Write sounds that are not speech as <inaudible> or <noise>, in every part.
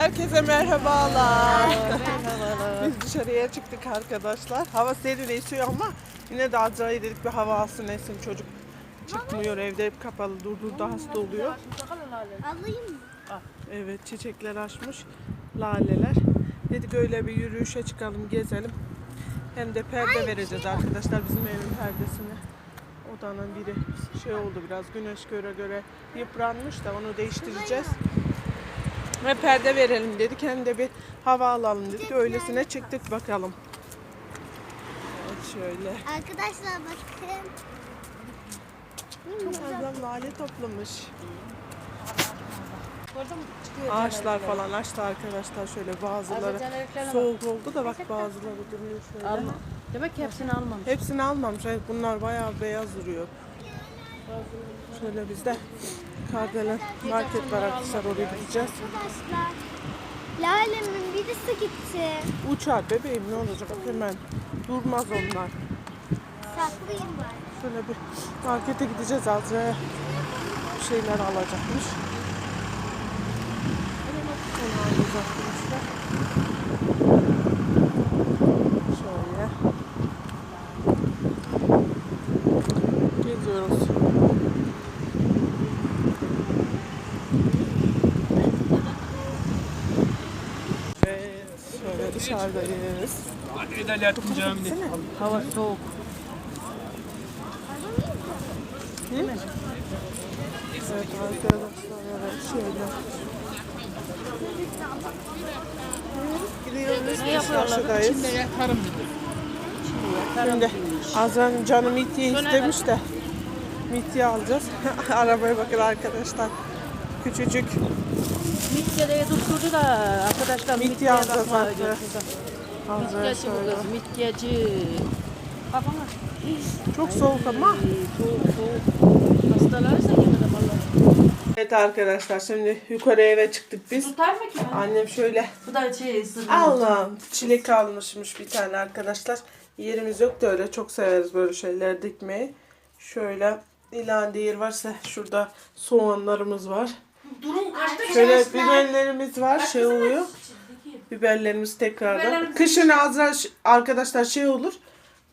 Herkese merhabalar. Biz dışarıya çıktık arkadaşlar. Hava serin esiyor ama yine de acayip dedik bir hava alsın esin çocuk. Çıkmıyor evde hep kapalı durduğunda hasta oluyor. Alayım mı? Evet çiçekler açmış. Laleler. Dedik öyle bir yürüyüşe çıkalım gezelim. Hem de perde vereceğiz arkadaşlar bizim evin perdesini. Odanın biri şey oldu biraz güneş göre göre yıpranmış da onu değiştireceğiz. Ve perde verelim dedik hem de bir hava alalım dedik. Öylesine çıktık bakalım. Evet şöyle. Arkadaşlar bakın. Çok fazla lale toplamış. Ağaçlar falan açtı arkadaşlar şöyle bazıları soğuk oldu da bak bazıları duruyor şöyle. Alma. Demek ki hepsini almamış. Hepsini almamış. Evet, bunlar bayağı beyaz duruyor. Şöyle bizde Kardelen market var arkadaşlar oraya gideceğiz. Arkadaşlar. Lalemin birisi gitti. Uçar bebeğim ne olacak hemen durmaz onlar. Saklayayım ben. Şöyle bir markete gideceğiz Azra'ya bir şeyler alacakmış. Onlar da uzaklaşmışlar. Şöyle. Geziyoruz. Evet, şöyle dışarıdayız. Hadi ilerlettim camide. Hava soğuk. Evet arkadaşlar evet şöyle. Gidiyoruz biz karşıdayız. Yakarım dedi. Şimdi Azra'nın canı mitye istemiş de mitye alacağız. <laughs> Arabaya bakın arkadaşlar. Küçücük Mitye'de tutturdu da arkadaşlar artık. götürdü. Azra'ya Mityeci bu kız, mityeci. Kafana. Çok soğuk ama. Soğuk soğuk. Hastalarsa gelirim Allah. Evet arkadaşlar şimdi yukarı eve çıktık biz. Tutar mı ki? Annem şöyle Bu da şey ısırıyor. Allah'ım çilek almışmış bir tane arkadaşlar. Yerimiz yok da öyle çok severiz böyle şeyler dikmeyi. Şöyle ilan değir varsa şurada soğanlarımız var. Durun kaçta Şöyle biberlerimiz var şey oluyor. Biberlerimiz tekrardan. Biberlerimiz- Kışın azra arkadaşlar şey olur.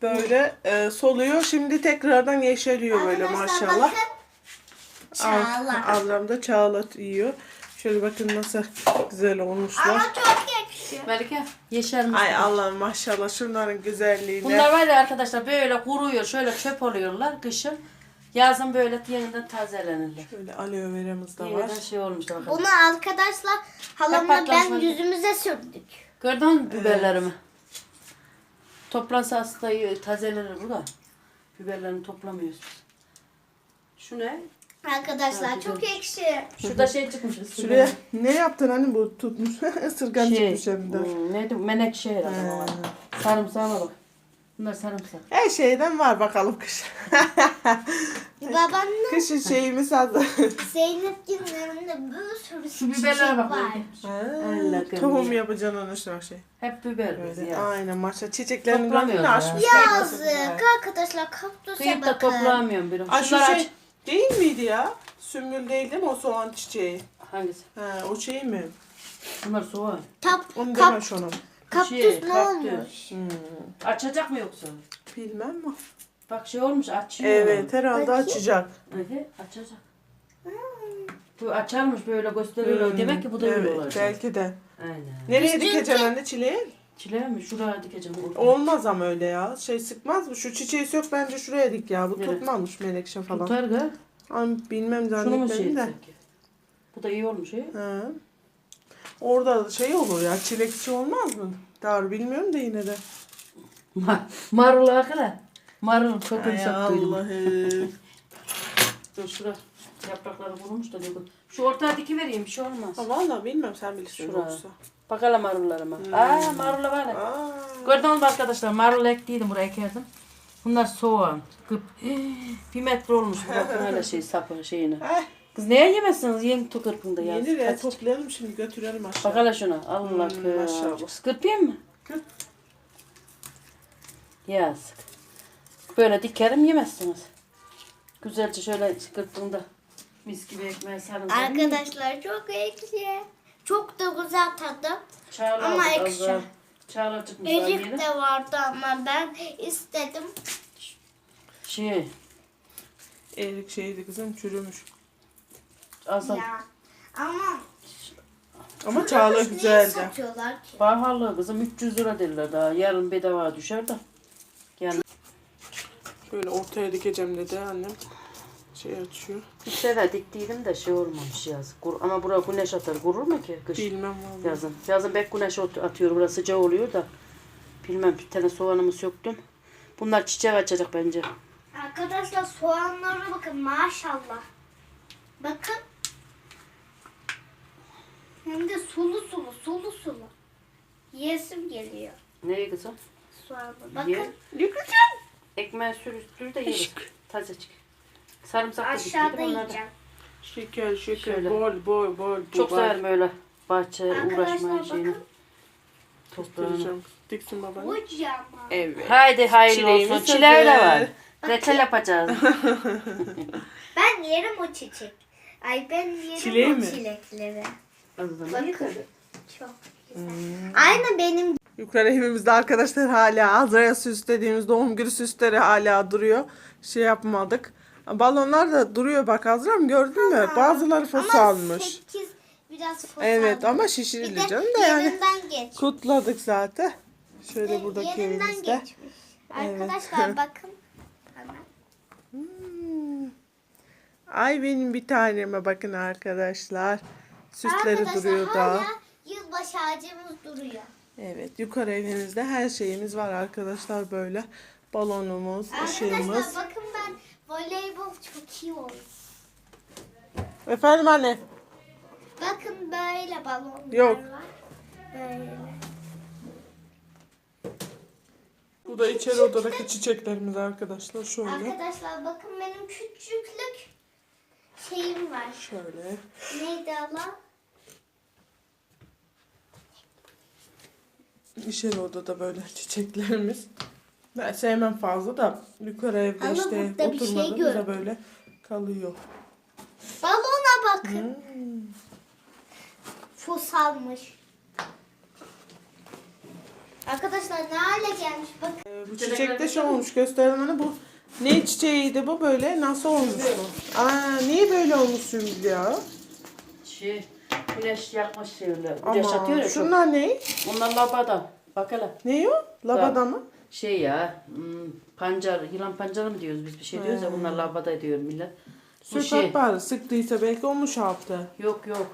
Böyle e, soluyor. Şimdi tekrardan yeşeriyor böyle maşallah. Çağla. Ablam da çağla yiyor. Şöyle bakın nasıl güzel olmuşlar. Ama çok yakışıyor. Melike yeşermiş. Ay Allah'ım maşallah şunların güzelliğine. Bunlar var ya arkadaşlar böyle kuruyor şöyle çöp oluyorlar kışın. Yazın böyle yeniden tazelenirler. Şöyle aloe veramız da var. Yeniden şey olmuş da bakın. Bunu arkadaşlar halamla ben yüzümüze sürdük. Gördün mü biberlerimi? Toplansa aslında tazelenir bu da. Biberlerini toplamıyoruz biz. Şu ne? Arkadaşlar çok ekşi. Şurada şey çıkmış. Şuraya ne yaptın hani bu tutmuş <laughs> ısırgan şey, çıkmış hem de. hmm, neydi? Menekşe herhalde. o. Sarımsağına bak. Bunlar sarımsak. Her şeyden var bakalım kış. <laughs> Babanın Kışın şeyimiz hazır. Zeynep günlerinde bir sürü Şu biberlere bak. var. Melike. Allah'ım Tohum ya. yapacaksın onu işte bak şey. Hep biber biz Böyle. ya. Aynen maşa çiçeklerini Toplamıyoruz ya. açmış. Yazık arkadaşlar kaktüse Kıyıp da bakın. toplayamıyorum bir. Aa, şu Şunlar şey aç. değil miydi ya? Sümbül değil değil mi o soğan çiçeği? Hangisi? Ha, o şey mi? Bunlar soğan. Tap, Onu kap, deme şunu. Kaktüs Şey, ne kaktüs. olmuş? Hmm, Açacak mı yoksa? bilmem mi? Bak şey olmuş açıyor. Evet herhalde Bakayım. açacak. Evet açacak. Bu açarmış böyle gösteriyorlar. Hmm, Demek ki bu da öyle evet, olacak. Belki de. Aynen. Nereye dikeceksin anne çileği? Çileğe mi? Şuraya dikeceğim. Olmaz ama öyle ya. Şey sıkmaz mı? Şu çiçeği sök bence şuraya dik ya. Bu Evet. tutmamış menekşe falan. Tutar gı. Ama bilmem Şunu mu şey zannetmedim de. etsek? Bu da iyi olmuş ya. Ha. Orada şey olur ya çilekçi olmaz mı? Doğru bilmiyorum da yine de. Ma marul arkadaş. Marul çok Ay yumuşaklıydı. Allah'ım. <laughs> Dur şura yaprakları kurumuş da diyor. Şu ortaya dikivereyim bir şey olmaz. ha, Valla bilmem sen bilirsin Şuraya. yoksa. Bakalım marullarıma. Aa marulla var. Aa. Gördünüz mü arkadaşlar marul ektiydim buraya ekerdim. Bunlar soğan. Gıp. <gasps> Bir metre olmuş bakın öyle şey sapı şeyini. Kız neye yemezsiniz? Yiyin tu kırpında ya. yenir ya Hadi. toplayalım şimdi götürelim aşağı. Bak hele şuna. Allah Hmm, kız. maşallah. Kırpayım mı? Kırp. Yazık. Böyle dikerim yemezsiniz. Güzelce şöyle kırptığında mis gibi ekmeğe sarın. Arkadaşlar çok ekşi. Çok da güzel tadı. Çağla Ama aldık az ekşi. daha. Çağla çıkmış daha yeni. de vardı ama ben istedim. Şey, Erik şeydi kızım çürümüş. Aslan Ya. Ama Ama Çağla niye güzeldi. satıyorlar ki? pahalı kızım 300 lira derler daha. Yarın bedava düşer de. Yani Böyle ortaya dikeceğim dedi annem. Şey açıyor. bir sefer diktiydim de şey olmamış yaz. Kur- Ama buraya güneş atar. Kurur mu ki kış? Bilmem vallahi. Yazın. Yazın pek güneş ot- atıyor. Burası sıcak oluyor da. Bilmem bir tane soğanımı söktüm. Bunlar çiçek açacak bence. Arkadaşlar soğanlara bakın maşallah. Bakın. Hem de sulu sulu sulu sulu. Yesim geliyor Neye kızım? soğanı. Ye. Bakın Ekmeğe sür, sür de yeriz. Tazecik. Sarımsak da aşağıda yiyeceğim. Şeker şeker Şöyle. bol bol bol. Çok bol. severim öyle bahçe uğraşmayı Arkadaşlar şeyini. bakın. Toprağını. Dikeceğim. Diksin babanı. Kocaman. Evet. Haydi hayırlı Çileğimiz olsun. Çileği de hazır. var. Reçel yapacağız. <laughs> Ben yerim o çiçek. Ay ben yerim Çileği o mi? çilekleri. Bakın. Bakın. Çok güzel. Aynı benim Yukarı evimizde arkadaşlar hala Azra'ya süslediğimiz doğum günü süsleri hala duruyor. Şey yapmadık. Balonlar da duruyor bak Azra'm gördün mü? Bazıları fos ama almış. 8 biraz fos Evet ama de canım da yani. geç. Kutladık zaten. Şöyle buradaki Yerinden evimizde. geçmiş. Arkadaşlar <laughs> bakın. Bana. Hmm. Ay benim bir taneme bakın arkadaşlar. Süsleri Arkadaşlar duruyor da. hala yılbaşı ağacımız duruyor. Evet yukarı evimizde her şeyimiz var arkadaşlar böyle. Balonumuz, ışığımız. Arkadaşlar bakın ben voleybol çok iyi oldu. Efendim anne. Bakın böyle balonlar Yok. var. Böyle. Bu da içeri odadaki çiçeklerimiz arkadaşlar. Şöyle. Arkadaşlar bakın benim küçüklük şeyim var. Şöyle. Neydi Allah? İçeri odada böyle çiçeklerimiz. Ben sevmem fazla da yukarı evde Ama işte burada bir şey oturmadığımızda gördüm. böyle kalıyor. Balona bakın. Hmm. Fusalmış. Arkadaşlar ne hale gelmiş bakın. Ee, bu çiçek de şey olmuş gösterelim bana bu ne çiçeğiydi bu böyle nasıl olmuş bu? Aa niye böyle olmuş Sümbül ya? Şey, güneş yakmış şöyle. Güneş Ama atıyor ya çok. şunlar ne? Bunlar labada. Bak hele. Ne o? Labada mı? Şey ya, hmm, pancar, yılan pancarı mı diyoruz biz bir şey diyoruz ya bunlar labada diyor millet. Bu Sök şey, bari sıktıysa belki olmuş yaptı. yok yok.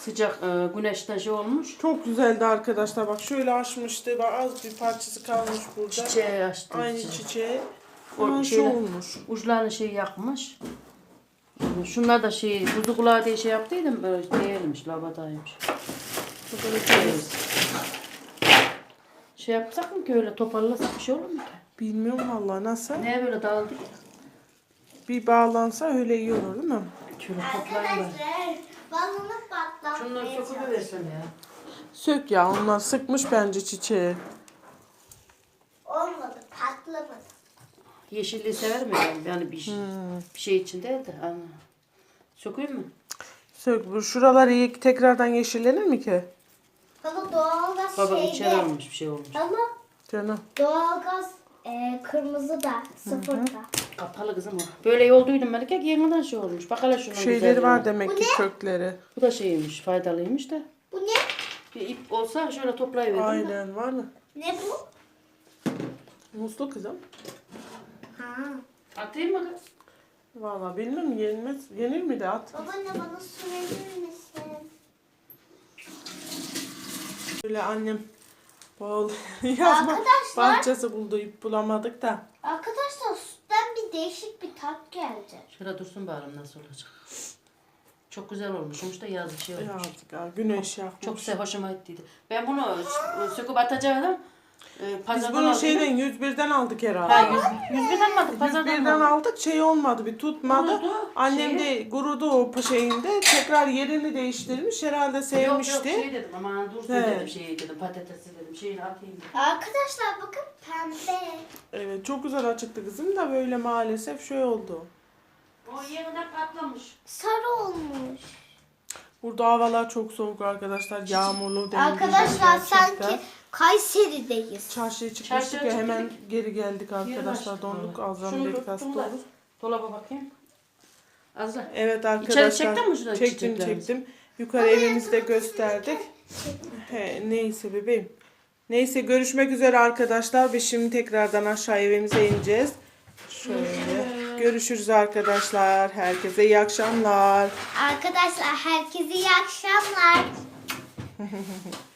Sıcak e, güneşten şey olmuş. Çok güzeldi arkadaşlar bak şöyle açmıştı bak az bir parçası kalmış burada. Çiçeği açtı. Aynı çiçeği. çiçeği. O Hemen şu şeyle- olmuş. Uçlarını şey yakmış. Şunlar da şey, kuzu kulağı diye şey yaptıydım böyle değilmiş, labadaymış. Burada bir tane- Şey yapsak mı ki öyle toparlasak bir şey olur mu ki? Bilmiyorum vallahi nasıl. Neye böyle dağıldık? Bir bağlansa öyle iyi olur değil mi? Şöyle toplayayım ben. Arkadaşlar balonu patlatmaya Şunları çalışıyor. sokuversene ya. Sök ya onlar sıkmış bence çiçeği. Olmadı patlamadı. Yeşilliği sever mi yani? Yani bir, Hmm. bir şey için değil de. Ana. Sokayım mı? Sök. Bu şuralar iyi tekrardan yeşillenir mi ki? Baba şeyde. içeri almış bir şey olmuş. Ama Canım. doğalgaz e, kırmızı da sıfırda. Kapalı kızım o. Böyle yolduydum Melike yeniden şey olmuş. Bak hele şunun Şeyleri güzelliğine. var demek ki kökleri. Bu da şeymiş faydalıymış da. Bu ne? Bir ip olsa şöyle toplayıverdim. de. Aynen var mı? Ne bu? Muslu kızım. Ha. Atayım mı kız? Valla bilmem yenmez. Yenir mi de at. Baba ne bana su verir misin? Böyle annem bol <laughs> yazma Arkadaşlar- bahçesi buldu ip bulamadık da. Arkadaşlar sütten bir değişik bir tat geldi. Şöyle dursun bakalım nasıl olacak. Çok güzel olmuş. Sonuçta yaz bir şey olmuş. Ha güneş yakmış. Çok se hoşuma gittiydi. Ben bunu s- söküp atacaktım. Ee, Biz pazardan bunu aldım. şeyden 101'den aldık herhalde. Ha, yüz, yüz birden mi aldık? Pazardan 101'den mı aldık? aldık şey olmadı bir tutmadı. Kurudu, Annem şeyi. de gurudu o şeyinde tekrar yerini değiştirmiş herhalde Yok sevmişti. yok şey dedim aman dursun He. dedim şey dedim patatesi dedim şeyini atayım dedim. Arkadaşlar bakın pembe. Evet çok güzel açıktı kızım da böyle maalesef şey oldu. O yeniden patlamış. Sarı olmuş. Burada havalar çok soğuk arkadaşlar. Yağmurlu Arkadaşlar sanki Kayseri'deyiz. Çarşıya çıkmıştık Çarşıya ya çıktık. hemen geri geldik arkadaşlar. Donduk vallahi. Azram Şunu dedik hasta tuttum da. olur. Dolaba bakayım. Azra. Evet arkadaşlar. çektin mi şurada Çektim çiçeklerimizi? çektim. Yukarı evimizde gösterdik. He, neyse bebeğim. Neyse görüşmek üzere arkadaşlar. Biz şimdi tekrardan aşağı evimize ineceğiz. Şöyle. Görüşürüz arkadaşlar. Herkese iyi akşamlar. Arkadaşlar herkese iyi akşamlar. <laughs>